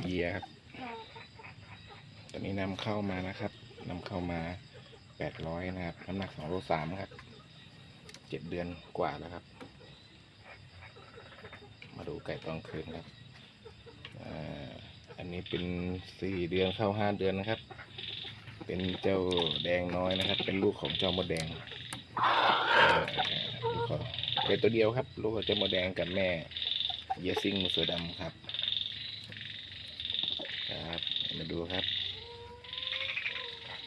เยียครับตัวนี้นำเข้ามานะครับนำเข้ามาแปดร้อยนะครับ น้ำหนักสองโลสามครับเจ็ดเดือนกว่าแล้วครับ มาดูไก่ตองคืนครับอ่าอันนี้เป็นสี่เดือนเข้าห้าเดือนนะครับ เป็นเจ้าแดงน้อยนะครับ เป็นลูกของเจ้ามดแดงเอ่อลูกของเป็นตัวเดียวครับ ลูกของเจ้ามดแดงกับแม่เยซิงเสือดำครับมา ดูครับ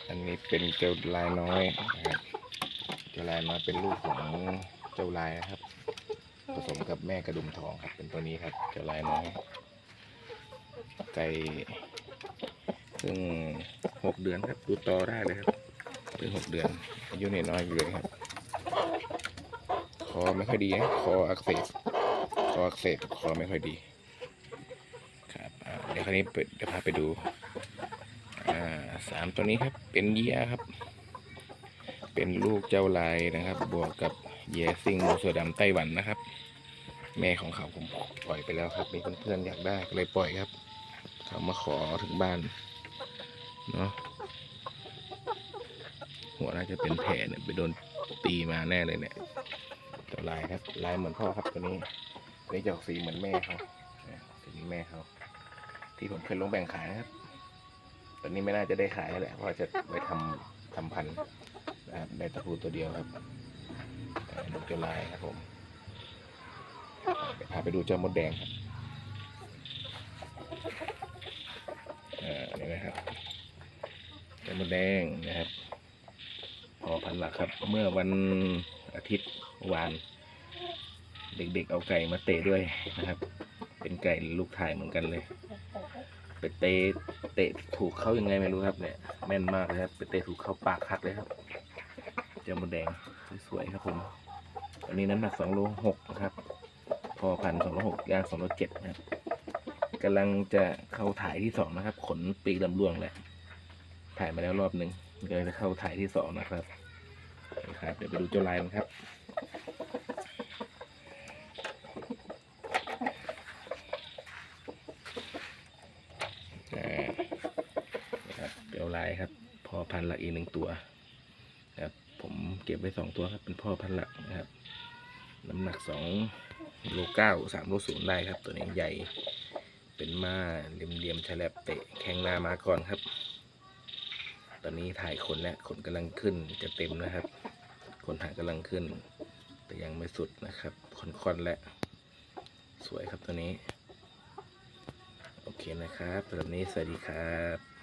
อันนี้เป็นเจ้าลายน้อยนะครับเจ้าลายน้อยเป็นลูกของเจ้าลายนะครับ ผสมกับแม่กระดุมทองครับ เป็นตัวนี้ครับ เจ้าลายน้อย ไก่ซึ่งหกเดือนครับ ดูต่อได้เลยครับเพิ่งหกเดือน อายุน้อยอยู่เลยครับคอไม่ค่อยดีนะคออักเสบคออักเสบคอไม่ค่อยดี ครับอ่าเดี๋ยว คราวนี้ไปเดี๋ยวพาไปดูสามตัวนี้ครับ เป็นเยียครับ เป็นลูกเจ้าลายนะครับ บวกกับเยซิงโมสือดำไต้หวันนะครับ แม่ของเขาผมปล่อยไปแล้วครับ มีเพื่อนๆอยากได้ก็เลยปล่อยครับ เขามาขอถึงบ้านเนาะหัวน่าจะเป็นแผลเนี่ยไปโดนตีมาแน่เลยเนี่ยเจ้าลายครับลายเหมือนพ่อครับตัวนี้ตัวนี้จะออกสีเหมือนแม่เขาสีแม่เขา ที่ผมเคยลงแบ่งขายนะครับ ตอนนี้ไม่น่าจะได้ขายแล้วแหละเพราะจะไปทำทำพันธุ์นะครับได้ตะปูตัวเดียวครับนกเจ้าลายครับผมพาไปดูเจ้ามดแดงครับเอ่านี่นะครับเจ้ามดแดงนะครับพอพันหลักครับ เมื่อวันอาทิตย์วาน เด็กๆเอาไก่มาเตะด้วยนะครับ เป็นไก่ลูกถ่ายเหมือนกันเลย ไปเตะเตะถูกเข้ายังไงไม่รู้ครับเนี่ยแม่นมากเลยครับไปเตะถูกเข้าปากคักเลยครับ เจ้ามดแดงสวยๆครับผมอันนี้น้ำหนักสองโลหกนะครับ พอพันสองโลหกยางสองโลเจ็ดนะครับกำลังจะเข้าถ่ายที่สองนะครับ ขนปีกลำลวงแหละถ่ายมาแล้วรอบหนึ่งกำลังจะเข้าถ่ายที่สองนะครับนะครับ เดี๋ยวไปดูเจ้าลายมันครับ อ่านะครับเดี๋ยว ลายครับพ่อพันหลักอีกหนึ่งตัวครับผมเก็บไว้สองตัวครับเป็นพ่อพันหลักนะครับ น้ำหนักสองโลเก้าสามโลศูนย์ได้ครับ ตัวนี้ใหญ่เป็นม้าเหลี่ยมๆฉลับเตะแข้งหน้ามาก่อนครับ ตอนนี้ถ่ายขนแล้วขนกำลังขึ้นจะเต็มนะครับขนถ่ายกำลังขึ้น แต่ยังไม่สุดนะครับค่อนๆแล้วสวยครับตัวนี้ โอเคนะครับสำหรับนี้สวัสดีครับ